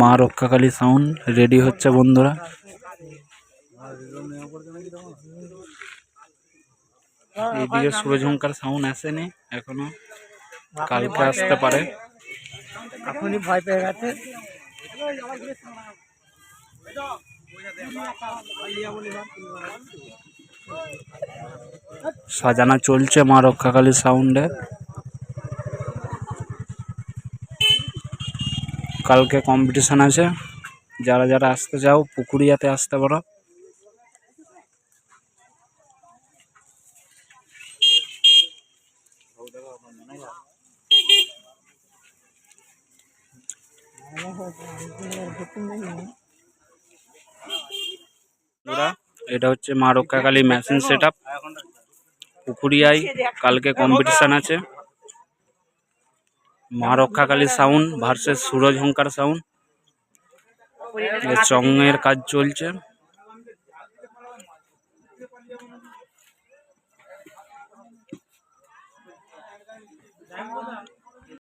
মা Rakshakali sound ready হচ্ছে বন্ধুরা। এইদিকে সুরজঙ্কার সাউন্ড আসেনি এখনও। কালকে আসতে পারে। এখনই ভয় পেয়ে গেছে। সাজানো চলছে মা রক্ষাকালী সাউন্ডে কালকে কম্পিটিশন আছে। যারা যারা আসতে চাও, পুকুরিয়াতে আসতে পারো। এটা হচ্ছে Maa Rakshakali machine set up পুকুরিয়ায় কালকে কম্পিটিশন আছে। Maa Rakshakali sound versus Suraj Hunkar sound. চঙের কাজ চলছে।